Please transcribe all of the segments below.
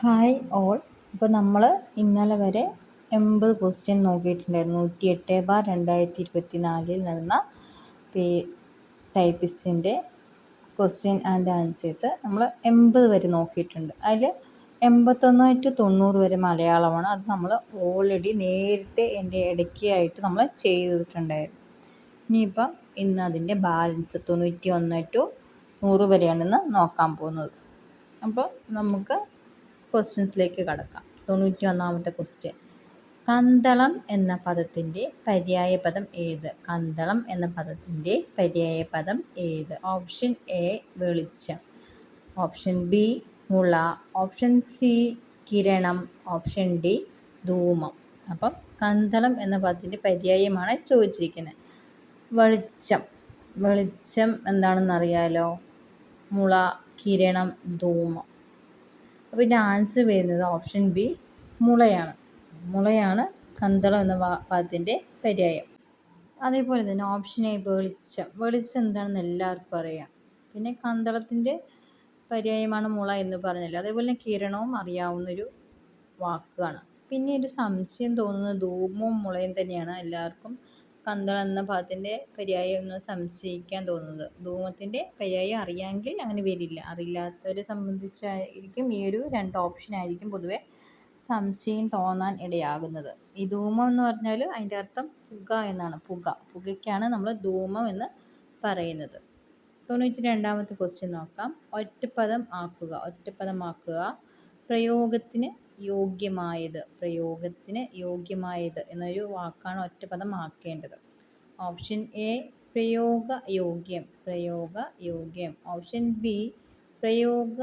Hi all ഇപ്പോൾ നമ്മൾ ഇന്നലെ വരെ എൺപത് ക്വസ്റ്റ്യൻ നോക്കിയിട്ടുണ്ടായിരുന്നു. നൂറ്റി എട്ട് ബാർ രണ്ടായിരത്തി ഇരുപത്തി നാലിൽ നടന്ന പേ ടൈപ്പിസ്റ്റിന്റെ ക്വസ്റ്റ്യൻ ആൻഡ് ആൻസേഴ്സ് നമ്മൾ എൺപത് വരെ നോക്കിയിട്ടുണ്ട്. അതിൽ എൺപത്തൊന്ന് ടു തൊണ്ണൂറ് വരെ മലയാളമാണ്. അത് നമ്മൾ ഓൾറെഡി നേരത്തെ എന്റെ ഇടയ്ക്കായിട്ട് നമ്മൾ ചെയ്തിട്ടുണ്ടായിരുന്നു. ഇനിയിപ്പം ഇന്ന് അതിന്റെ ബാലൻസ് തൊണ്ണൂറ്റി ഒന്ന് ടു നൂറ് വരെയാണെന്ന് നോക്കാൻ പോകുന്നത്. അപ്പോൾ നമുക്ക് ക്വസ്റ്റ്യൻസിലേക്ക് കടക്കാം. തൊണ്ണൂറ്റി ഒന്നാമത്തെ ക്വസ്റ്റ്യൻ കന്തളം എന്ന പദത്തിന്റെ പര്യായ പദം ഏത്? കന്തളം എന്ന പദത്തിന്റെ പര്യായ പദം ഏത്? ഓപ്ഷൻ എ വെളിച്ചം. ഓപ്ഷൻ ബി മുള. ഓപ്ഷൻ സി കിരണം. ഓപ്ഷൻ ഡി ധൂമം. അപ്പം കന്തളം എന്ന പദത്തിന്റെ പര്യായമാണ് ചോദിച്ചിരിക്കുന്നത്. വെളിച്ചം. വെളിച്ചം എന്താണെന്ന് അറിയാലോ മുള കിരണം ധൂമം. അപ്പോൾ ഇതിന്റെ ആൻസർ വരുന്നത് ഓപ്ഷൻ ബി മുളയാണ്. മുളയാണ് കന്തളം എന്ന പദത്തിന്റെ പര്യായം. അതേപോലെ തന്നെ ഓപ്ഷൻ എ വെളിച്ചം. വെളിച്ചം എന്താണെന്ന് എല്ലാവർക്കും അറിയാം. പിന്നെ കന്തളത്തിന്റെ പര്യായമാണ് മുള എന്ന് പറഞ്ഞല്ലോ. അതേപോലെ തന്നെ കിരണവും അറിയാവുന്നൊരു വാക്കാണ്. പിന്നെ ഒരു സംശയം തോന്നുന്നത് ധൂമവും മുളയും തന്നെയാണ് എല്ലാവർക്കും കന്തളം എന്ന പദത്തിന്റെ പര്യായം എന്ന് സംശയിക്കാൻ തോന്നുന്നത്. ധൂമത്തിന്റെ പര്യായം അറിയാമെങ്കിൽ അങ്ങനെ വരില്ല. അറിയില്ലാത്തവരെ സംബന്ധിച്ചായിരിക്കും ഈ ഒരു രണ്ട് ഓപ്ഷൻ ആയിരിക്കും പൊതുവെ സംശയം തോന്നാൻ ഇടയാകുന്നത്. ഈ ധൂമം എന്ന് പറഞ്ഞാൽ അതിന്റെ അർത്ഥം പുക എന്നാണ്. പുക. പുകയ്ക്കാണ് നമ്മൾ ധൂമം എന്ന് പറയുന്നത്. തൊണ്ണൂറ്റി രണ്ടാമത്തെ ക്വസ്റ്റ്യൻ നോക്കാം. ഒറ്റപ്പദം ആക്കുക. ഒറ്റപ്പദമാക്കുക പ്രയോഗത്തിന് യോഗ്യമായത് പ്രയോഗത്തിന് യോഗ്യമായത് എന്നൊരു വാക്കാണ് ഒറ്റ പദം ആക്കേണ്ടത്. ഓപ്ഷൻ എ പ്രയോഗ യോഗ്യം പ്രയോഗ യോഗ്യം. ഓപ്ഷൻ ബി പ്രയോഗ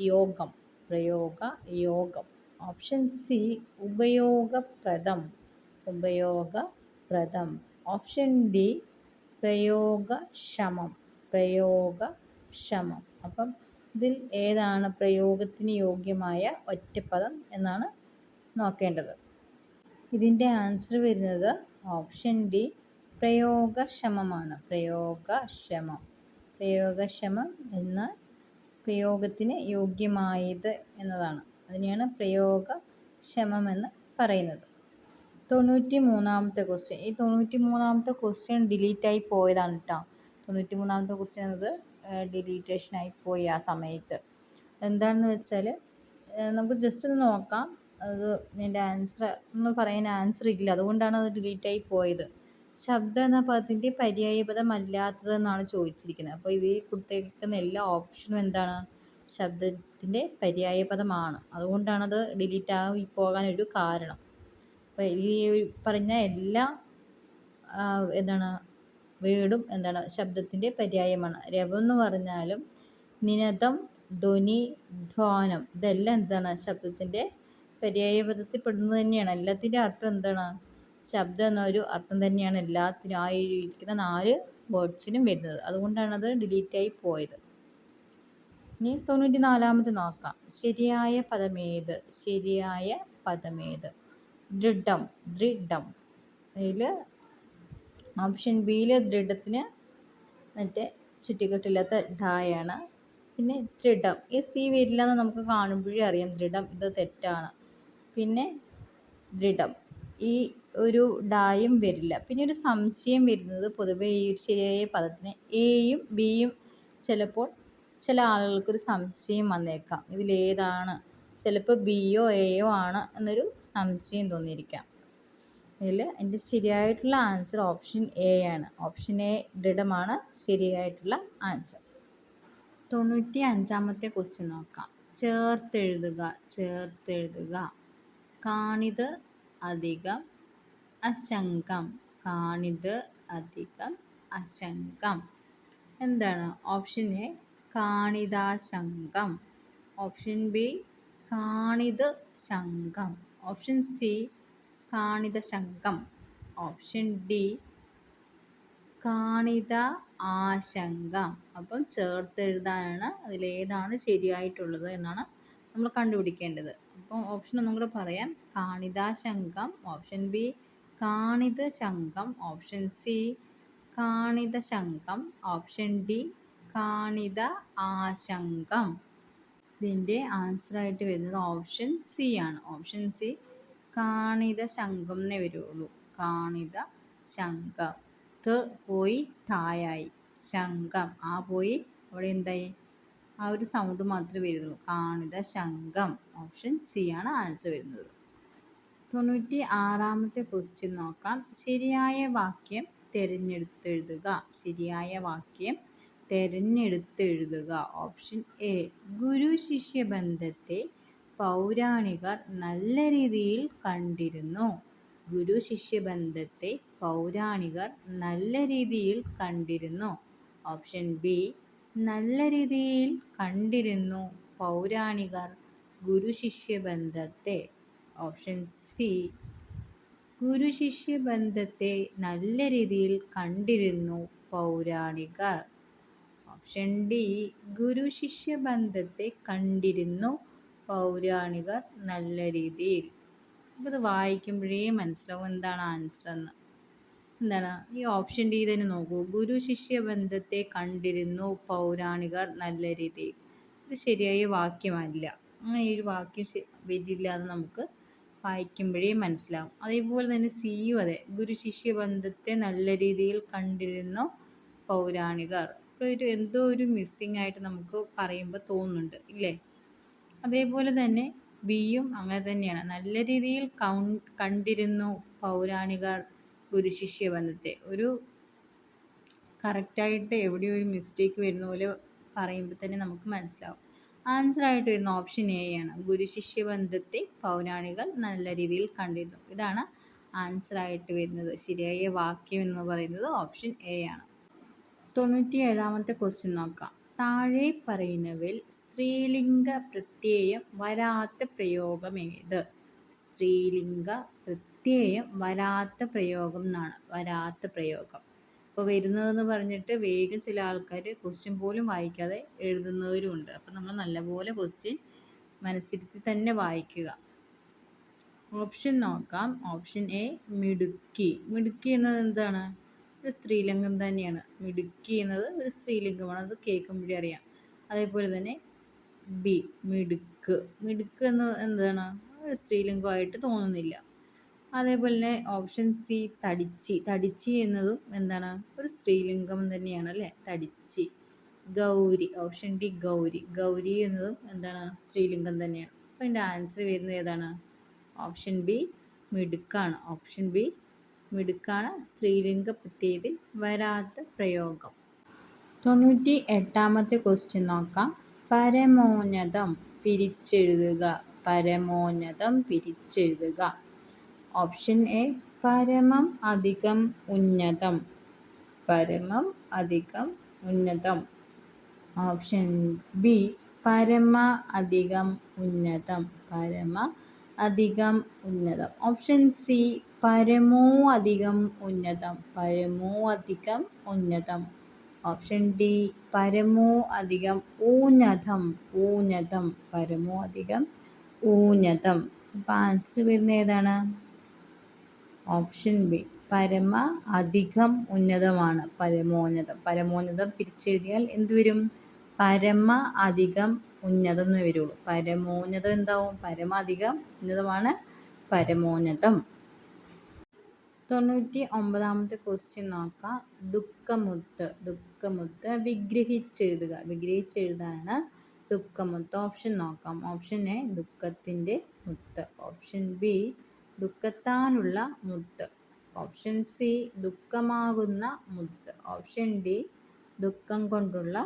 യോഗം പ്രയോഗ യോഗം. ഓപ്ഷൻ സി ഉപയോഗപ്രദം ഉപയോഗപ്രദം. ഓപ്ഷൻ ഡി പ്രയോഗക്ഷമം പ്രയോഗക്ഷമം അപ്പം ഇതിൽ ഏതാണ് പ്രയോഗത്തിന് യോഗ്യമായ ഒറ്റപ്പദം എന്നാണ് നോക്കേണ്ടത്. ഇതിന്റെ ആൻസർ വരുന്നത് ഓപ്ഷൻ ഡി പ്രയോഗക്ഷമമാണ്. പ്രയോഗക്ഷമം. പ്രയോഗക്ഷമം എന്ന പ്രയോഗത്തിന് യോഗ്യമായത് എന്നതാണ്. അതിനെയാണ് പ്രയോഗക്ഷമം എന്ന് പറയുന്നത്. തൊണ്ണൂറ്റി മൂന്നാമത്തെ ക്വസ്റ്റ്യൻ ഈ തൊണ്ണൂറ്റി മൂന്നാമത്തെ ക്വസ്റ്റ്യൻ ഡിലീറ്റായി പോയതാണ് കേട്ടോ തൊണ്ണൂറ്റി മൂന്നാമത്തെ ക്വസ്റ്റ്യൻ എന്നത് ഡിലീറ്റേഷനായി പോയി ആ സമയത്ത്. എന്താണെന്ന് വെച്ചാൽ നമുക്ക് ജസ്റ്റ് ഒന്ന് നോക്കാം. അത് എന്റെ ആൻസർ ഒന്ന് പറയാൻ ആൻസർ ഇല്ല. അതുകൊണ്ടാണ് അത് ഡിലീറ്റായി പോയത്. ശബ്ദം എന്ന പദത്തിന്റെ പര്യായപദമല്ലാത്തതെന്നാണ് ചോദിച്ചിരിക്കുന്നത്. അപ്പോൾ ഇതിൽ കൊടുത്തേക്കുന്ന എല്ലാ ഓപ്ഷനും എന്താണ്? ശബ്ദത്തിന്റെ പര്യായപദമാണ്. അതുകൊണ്ടാണത് ഡിലീറ്റ് ആയി പോകാനൊരു കാരണം. അപ്പോൾ ഈ പറഞ്ഞ എല്ലാ എന്താണ്? വേർഡും എന്താണ് ശബ്ദത്തിന്റെ പര്യായമാണ്. രവം എന്ന് പറഞ്ഞാലും നിനദം ധ്വനി ധ്വാനം ഇതെല്ലാം എന്താണ് ശബ്ദത്തിന്റെ പര്യായപദത്തിൽ പെടുന്നത് തന്നെയാണ്. എല്ലാത്തിന്റെ അർത്ഥം എന്താണ്? ശബ്ദം എന്നൊരു അർത്ഥം തന്നെയാണ് എല്ലാത്തിനും ഇരിക്കുന്ന നാല് വേർഡ്സിനും വരുന്നത്. അതുകൊണ്ടാണ് അത് ഡിലീറ്റായി പോയത്. ഇനി തൊണ്ണൂറ്റി നാലാമത് നോക്കാം. ശരിയായ പദമേത് ശരിയായ പദമേത് ദൃഢം. ദൃഢം. അതിൽ ഓപ്ഷൻ ബിയിൽ ദൃഢത്തിന് മറ്റേ ചുറ്റിക്കെട്ടില്ലാത്ത ഡായാണ്. പിന്നെ ദൃഢം. ഈ സി വരില്ല എന്ന് നമുക്ക് കാണുമ്പോഴേ അറിയാം ദൃഢം ഇത് തെറ്റാണ്. പിന്നെ ദൃഢം. ഈ ഒരു ഡായും വരില്ല. പിന്നെ ഒരു സംശയം വരുന്നത് പൊതുവേ ഈ ഒരു ശരിയായ പദത്തിന് എയും ബിയും ചിലപ്പോൾ ചില ആളുകൾക്കൊരു സംശയം വന്നേക്കാം. ഇതിലേതാണ്? ചിലപ്പോൾ ബിയോ എയോ ആണ് എന്നൊരു സംശയം തോന്നിയിരിക്കാം. ഇതിൽ എന്റെ ശരിയായിട്ടുള്ള ആൻസർ ഓപ്ഷൻ എ ആണ്. ഓപ്ഷൻ എ ദൃഢമാണ് ശരിയായിട്ടുള്ള ആൻസർ. തൊണ്ണൂറ്റി അഞ്ചാമത്തെ ക്വസ്റ്റ്യൻ നോക്കാം. ചേർത്തെഴുതുക ചേർത്തെഴുതുക. കാണിത് അധികം അശങ്കം കാണിത് അധികം അശങ്കം. എന്താണ്? ഓപ്ഷൻ എ കാണിതാശങ്കം. ഓപ്ഷൻ ബി കാണിത് ശങ്കം. ഓപ്ഷൻ സി കാണിത ശങ്കം ഓപ്ഷൻ ഡി കാണിത ആശങ്കം അപ്പം ചേർത്തെഴുതാനാണ് അതിലേതാണ് ശരിയായിട്ടുള്ളത് എന്നാണ് നമ്മൾ കണ്ടുപിടിക്കേണ്ടത്. അപ്പം ഓപ്ഷൻ ഒന്നും കൂടെ പറയാം. കാണിതാശങ്കം ഓപ്ഷൻ ബി കാണിത ശങ്കം ഓപ്ഷൻ സി കാണിത ശങ്കം ഓപ്ഷൻ ഡി കാണിത ആശങ്കം ഇതിന്റെ ആൻസറായിട്ട് വരുന്നത് ഓപ്ഷൻ സി ആണ്. ഓപ്ഷൻ സി കാണിത ശംഖം എന്നേ വരുള്ളൂ. കാണിത ശംഖം. ത് പോയി തായായി. ശംഖം. ആ പോയി അവിടെ എന്തായി? ആ ഒരു സൗണ്ട് മാത്രമേ വരുന്നുള്ളൂ. കാണിത ശംഖം. ഓപ്ഷൻ സി ആണ് ആൻസർ വരുന്നത്. തൊണ്ണൂറ്റി ആറാമത്തെ ക്വസ്റ്റ്യൻ നോക്കാം. ശരിയായ വാക്യം തിരഞ്ഞെടുത്തെഴുതുക. ശരിയായ വാക്യം തിരഞ്ഞെടുത്തെഴുതുക. ഓപ്ഷൻ എ ഗുരു ശിഷ്യ ബന്ധത്തെ പൗരാണികർ നല്ല രീതിയിൽ കണ്ടിരുന്നു. ഗുരു ശിഷ്യ ബന്ധത്തെ പൗരാണികർ നല്ല രീതിയിൽ കണ്ടിരുന്നു. ഓപ്ഷൻ ബി നല്ല രീതിയിൽ കണ്ടിരുന്നു പൗരാണികർ ഗുരു ശിഷ്യ ബന്ധത്തെ ഓപ്ഷൻ സി ഗുരു ശിഷ്യ ബന്ധത്തെ നല്ല രീതിയിൽ കണ്ടിരുന്നു പൗരാണികർ. ഓപ്ഷൻ ഡി ഗുരു ശിഷ്യ ബന്ധത്തെ കണ്ടിരുന്നു പൗരാണികർ നല്ല രീതിയിൽ. നമുക്കത് വായിക്കുമ്പോഴേ മനസ്സിലാവും എന്താണ് ആൻസർ എന്ന്. എന്താണ്? ഈ ഓപ്ഷൻ ഡി തന്നെ നോക്കൂ. ഗുരു ശിഷ്യ ബന്ധത്തെ കണ്ടിരുന്നു പൗരാണികർ നല്ല രീതിയിൽ. ഇത് ശരിയായ വാക്യമല്ല. അങ്ങനെ ഈ ഒരു വാക്യം വരില്ല എന്ന് നമുക്ക് വായിക്കുമ്പോഴേ മനസ്സിലാവും. അതേപോലെ തന്നെ സിയും അതെ. ഗുരു ശിഷ്യ ബന്ധത്തെ നല്ല രീതിയിൽ കണ്ടിരുന്നു പൗരാണികർ. ഒരു എന്തോ ഒരു മിസ്സിങ് ആയിട്ട് നമുക്ക് പറയുമ്പോൾ തോന്നുന്നുണ്ട്. ഇല്ലേ? അതേപോലെ തന്നെ ബിയും അങ്ങനെ തന്നെയാണ്. നല്ല രീതിയിൽ കണ്ടിരുന്നു പൗരാണികർ ഗുരുശിഷ്യ ബന്ധത്തെ ഒരു കറക്റ്റായിട്ട് എവിടെയോ ഒരു മിസ്റ്റേക്ക് വരുന്ന പോലെ പറയുമ്പോൾ തന്നെ നമുക്ക് മനസ്സിലാവും. ആൻസർ ആയിട്ട് വരുന്ന ഓപ്ഷൻ എ ആണ്. ഗുരു ശിഷ്യ ബന്ധത്തെ പൗരാണികൾ നല്ല രീതിയിൽ കണ്ടിരുന്നു. ഇതാണ് ആൻസർ ആയിട്ട് വരുന്നത്. ശരിയായ വാക്യം എന്ന് പറയുന്നത് ഓപ്ഷൻ എ ആണ്. തൊണ്ണൂറ്റി ഏഴാമത്തെ ക്വസ്റ്റ്യൻ നോക്കാം. താഴെ പറയുന്നവയിൽ സ്ത്രീലിംഗ പ്രത്യയം വരാത്ത പ്രയോഗം ഏത്? സ്ത്രീലിംഗ പ്രത്യയം വരാത്ത പ്രയോഗം എന്നാണ്. വരാത്ത പ്രയോഗം. അപ്പോൾ വരുന്നതെന്ന് പറഞ്ഞിട്ട് വേഗം ചില ആൾക്കാർ ക്വസ്റ്റ്യൻ പോലും വായിക്കാതെ എഴുതുന്നവരും ഉണ്ട് അപ്പോൾ നമ്മൾ നല്ലപോലെ ക്വസ്റ്റ്യൻ മനസ്സിരുത്തി തന്നെ വായിക്കുക. ഓപ്ഷൻ നോക്കാം. ഓപ്ഷൻ എ മിടുക്കി. മിടുക്കി എന്നത് എന്താണ്? ഒരു സ്ത്രീലിംഗം തന്നെയാണ്. മിടുക്കി എന്നത് ഒരു സ്ത്രീലിംഗമാണ്. അത് കേൾക്കുമ്പോഴേ അറിയാം. അതേപോലെ തന്നെ ബി മിടുക്ക്. മിടുക്ക് എന്ന് എന്താണ്? ഒരു സ്ത്രീലിംഗമായിട്ട് തോന്നുന്നില്ല. അതേപോലെ തന്നെ ഓപ്ഷൻ സി തടിച്ചി. തടിച്ചി എന്നതും എന്താണ്? ഒരു സ്ത്രീലിംഗം തന്നെയാണ് അല്ലേ? തടിച്ചി. ഗൗരി. Option D Gauri. ഗൗരി എന്നതും എന്താണ്? സ്ത്രീലിംഗം തന്നെയാണ്. അപ്പോൾ എന്റെ ആൻസർ വരുന്നത് ഏതാണ്? ഓപ്ഷൻ ബി മിടുക്കാണ്. ഓപ്ഷൻ ബി മിടുക്കാണ് സ്ത്രീലിംഗ പ്രത്യയത്തിൽ വരാത്ത പ്രയോഗം. തൊണ്ണൂറ്റി എട്ടാമത്തെ ക്വസ്റ്റ്യൻ നോക്കാം. പരമോന്നതം പിരിച്ചെഴുതുക. പരമോന്നതം പിരിച്ചെഴുതുക. ഓപ്ഷൻ എ പരമം അധികം ഉന്നതം. പരമം അധികം ഉന്നതം. ഓപ്ഷൻ ബി പരമ അധികം ഉന്നതം. പരമ അധികം ഉന്നതം. ഓപ്ഷൻ സി പരമോ അധികം ഉന്നതം പരമോ അധികം ഉന്നതം. ഓപ്ഷൻ ഡി പരമോ അധികം ഊന്നതം ഊന്നതം പരമോ അധികം ഊന്നതം. അപ്പം ആൻസർ വരുന്ന ഏതാണ്? ഓപ്ഷൻ ബി പരമ അധികം ഉന്നതമാണ് പരമോന്നതം പരമോന്നതം പിരിച്ചെഴുതിയാൽ എന്ത് വരും? പരമ അധികം ഉന്നതം എന്ന് വരുള്ളൂ. പരമോന്നതം എന്താവും? പരമ അധികം ഉന്നതമാണ് പരമോന്നതം തൊണ്ണൂറ്റി ഒമ്പതാമത്തെ ക്വസ്റ്റ്യൻ നോക്കാം. ദുഃഖമുത്ത് ദുഃഖമുത്ത് വിഗ്രഹിച്ചെഴുതുക. വിഗ്രഹിച്ചെഴുതാനാണ് ദുഃഖമുത്ത് ഓപ്ഷൻ നോക്കാം. ഓപ്ഷൻ എ ദുഃഖത്തിന്റെ മുത്ത്. ഓപ്ഷൻ ബി ദുഃഖത്താനുള്ള മുത്ത്. ഓപ്ഷൻ സി ദുഃഖമാകുന്ന മുത്ത്. ഓപ്ഷൻ ഡി ദുഃഖം കൊണ്ടുള്ള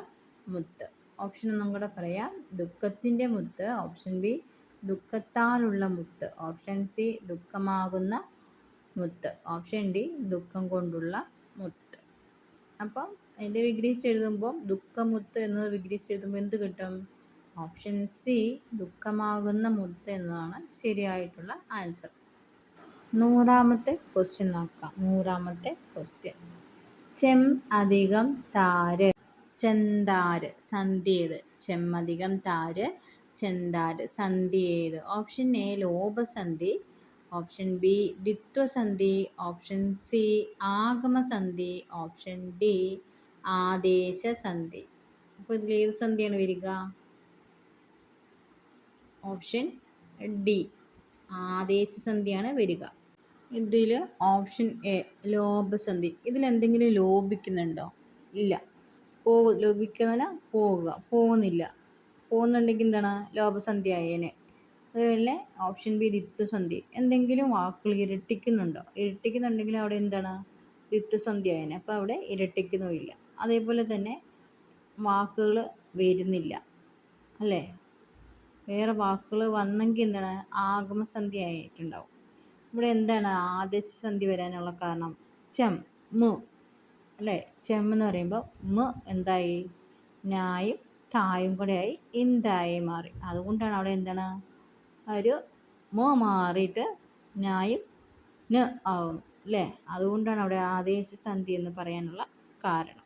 മുത്ത്. ഓപ്ഷൻ ഒന്നും കൂടെ പറയാം. ദുഃഖത്തിന്റെ മുത്ത്. ഓപ്ഷൻ ബി ദുഃഖത്താലുള്ള മുത്ത്. ഓപ്ഷൻ സി ദുഃഖമാകുന്ന മുത്ത്. ഓപ്ഷൻ ഡി ദുഃഖം കൊണ്ടുള്ള മുത്ത്. അപ്പം അതിന്റെ വിഗ്രഹിച്ചെഴുതുമ്പോൾ ദുഃഖമുത്ത് എന്നത് വിഗ്രഹിച്ചെഴുതുമ്പോൾ എന്ത് കിട്ടും? ഓപ്ഷൻ സി ദുഃഖമാകുന്ന മുത്ത് എന്നതാണ് ശരിയായിട്ടുള്ള ആൻസർ നൂറാമത്തെ ക്വസ്റ്റ്യൻ നോക്കാം. നൂറാമത്തെ ക്വസ്റ്റ്യൻ ചെം അധികം താര് ചെന്താര് സന്ധ്യേത്. ചെമ്മധികം താര് ചെന്താര് സന്ധ്യേത്. ഓപ്ഷൻ എ ലോപസന്ധി ഓപ്ഷൻ ബി ദ്വിത്വസന്ധി ഓപ്ഷൻ സി ആഗമസന്ധി ഓപ്ഷൻ ഡി ആദേശസന്ധി. അപ്പോൾ ഇതിൽ ഏത് സന്ധിയാണ് വരിക? ഓപ്ഷൻ ഡി ആദേശസന്ധിയാണ് വരിക. ഇതിൽ ഓപ്ഷൻ എ ലോഭസന്ധി ഇതിൽ എന്തെങ്കിലും ലോപിക്കുന്നുണ്ടോ? ഇല്ല. പോ ലോപിക്കുന്നതിന് പോവുക. പോകുന്നില്ല പോകുന്നുണ്ടെങ്കിൽ എന്താണ്? ലോഭസന്ധി ആയേനെ. അതുപോലെ ഓപ്ഷൻ ബി ദിത്വസന്ധി എന്തെങ്കിലും വാക്കുകൾ ഇരട്ടിക്കുന്നുണ്ടോ? ഇരട്ടിക്കുന്നുണ്ടെങ്കിൽ അവിടെ എന്താണ്? ദിത്വസന്ധി ആയതിനെ അപ്പോൾ അവിടെ ഇരട്ടിക്കുന്നുമില്ല അതേപോലെ തന്നെ വാക്കുകൾ വരുന്നില്ല. അല്ലേ? വേറെ വാക്കുകൾ വന്നെങ്കിൽ എന്താണ്? ആഗമസന്ധി ആയിട്ടുണ്ടാവും ഇവിടെ എന്താണ്? ആദേശസന്ധി വരാനുള്ള കാരണം. ചം മു. അല്ലേ? ചെം എന്ന് പറയുമ്പോൾ മ എന്തായി? ഞായും തായും കൂടെയായി ഇന്തായി മാറി. അതുകൊണ്ടാണ് അവിടെ എന്താണ്? ഒരു മ മാറിയിട്ട് ഞായും ന് ആവും അല്ലേ അതുകൊണ്ടാണ് അവിടെ ആദേശ ആദേശസന്ധി എന്ന് പറയാനുള്ള കാരണം.